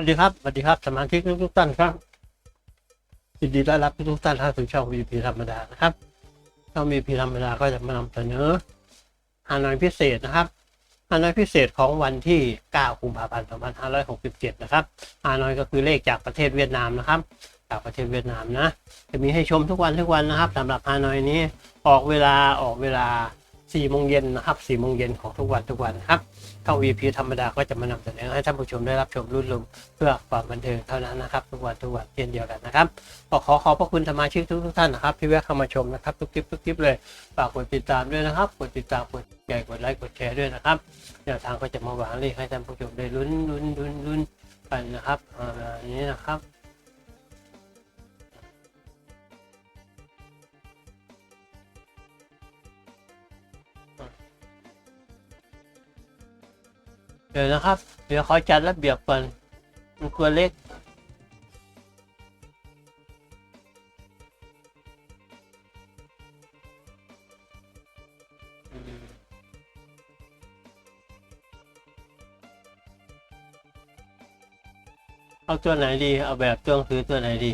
วัสดีครับสวัสดีครับสมาชิกทุกท่านครับยินดีต้อนรับทุกท่านเข้าสู่ช่อง VP ธรรมดานะครับช่อง VP ธรรมดาก็จะมานำเสนอฮานอยพิเศษนะครับฮานอยพิเศษของวันที่ 9 กุมภาพันธ์ 2567 นะครับฮานอยก็คือเลขจากประเทศเวียดนามนะครับ จากประเทศเวียดนามนะ จะมีให้ชมทุกวันทุกวันนะครับสำหรับฮานอยนี้ออกเวลาออกเวลา 4โมงเย็นนะครับ4โมงเย็นของทุกวันทุกวันครับช่อง VP ธรรมดาก็จะมานำเสนอให้ท่านผู้ชมได้รับชมรุ่นลุมเพื่อความบันเทิงเท่านั้นนะครับ ทุกวันทุกวันเช่นเดียวกันนะครับก็ขอขอบพระคุณสมาชิกทุกทุกท่านนะครับที่แวะเข้ามาชมนะครับทุกคลิปทุกคลิปเลยฝากกดติดตามด้วยนะครับกดติดตามกดใหญ่กดไลค์กดแชร์ด้วยนะครับแนวทางก็จะมาวางเลขให้ท่านผู้ชมได้ลุ้นลุ้นลุ้นลุ้นกันนะครับอ่าอันนี้นะครับ เดี๋ยวนะครับ เดี๋ยวขอจัดระเบียบก่อนมันตัวเล็กเอาตัวไหนดี เอาแบบตัวหนังสือตัวไหนดี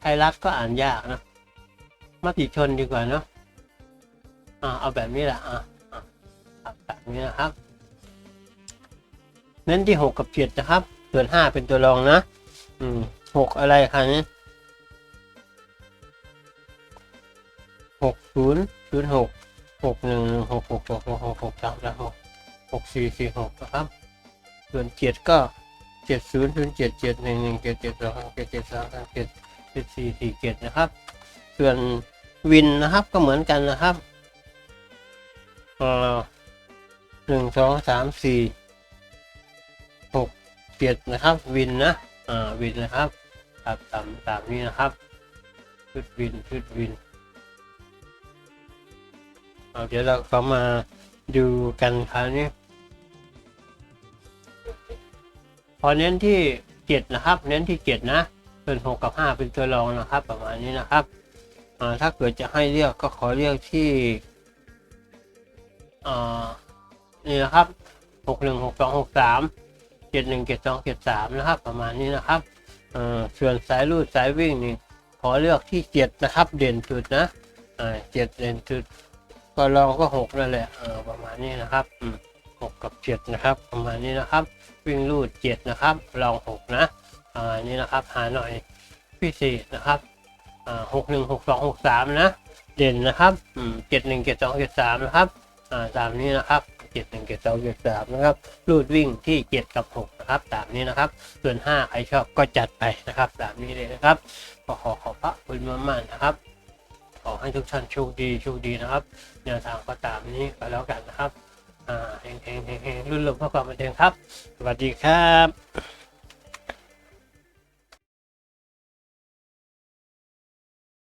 ไทยรัฐก็อ่านยากนะมติชนดีกว่าเนาะอ่าเอาแบบนี้แหละอ่าอ่าเอาแบบนี้นะครับ เน้นที่หกกับเจ็ดนะครับ ส่วนห้าเป็นตัวรองนะ อืมหกอะไรคะนี้หกศูนย์ศูนย์หกหกหนึ่งหกหกหกหกหกหกสามแล้วหกหกสี่สี่หกนะครับ ส่วนเจ็ดก็เจ็ดศูนย์ศูนย์เจ็ดเจ็ดหนึ่งหนึ่งเจ็ดเจ็ดสองเจ็ดเจ็ดสามเจ็ดเจ็ดสี่สี่เจ็ดนะครับ ส่วนวินนะครับก็เหมือนกันนะครับอ่อหนึ่งสองสามสี่ เจ็ดนะครับวินนะอ่าวินนะครับครับตามตามนี้นะครับชุดวินชุดวินเอาเดี๋ยวเราก็มาดูกันคราวนี้พอเน้นที่เจ็ดนะครับ เน้นที่เจ็ดนะเป็นหกกับห้าเป็นตัวรองนะครับ ประมาณนี้นะครับอ่าถ้าเกิดจะให้เรียกก็ขอเรียกที่อ่านี่นะครับหกหนึ่งหกสองหกสาม เจ็ดหนึ่งเจ็ดสองเจ็ดสามนะครับ ประมาณนี้นะครับเอ่อส่วนสายรูดสายวิ่งนี่ขอเลือกที่เจ็ดนะครับ เด่นสุดนะอ่าเจ็ดเด่นสุดก็ลองก็หกนั่นแหละเออประมาณนี้นะครับหกกับเจ็ดนะครับ ประมาณนี้นะครับ วิ่งรูดเจ็ดนะครับ ลองหกนะอ่านี่นะครับ หาหน่อยพิเศษนะครับอ่าหกหนึ่งหกสองหกสามนะ เด่นนะครับอืมเจ็ดหนึ่งเจ็ดสองเจ็ดสามนะครับอ่าตามนี้นะครับ ดหนึ่งเจ็ดสองเจ็ดสามนะครับรูดวิ่งที่เจ็ดกับหกนะครับตามนี้นะครับ ส่วนห้าใครชอบก็จัดไปนะครับตามนี้เลยนะครับก็ขอขอบพระคุณมากๆนะครับ ขอให้ทุกท่านโชคดีโชคดีนะครับแนวทางก็ตามนี้ก็แล้วกันนะครับอ่าเฮงเฮงเฮงเฮงรุ่นลมเพื่อความบันเทิงครับ สวัสดีครับ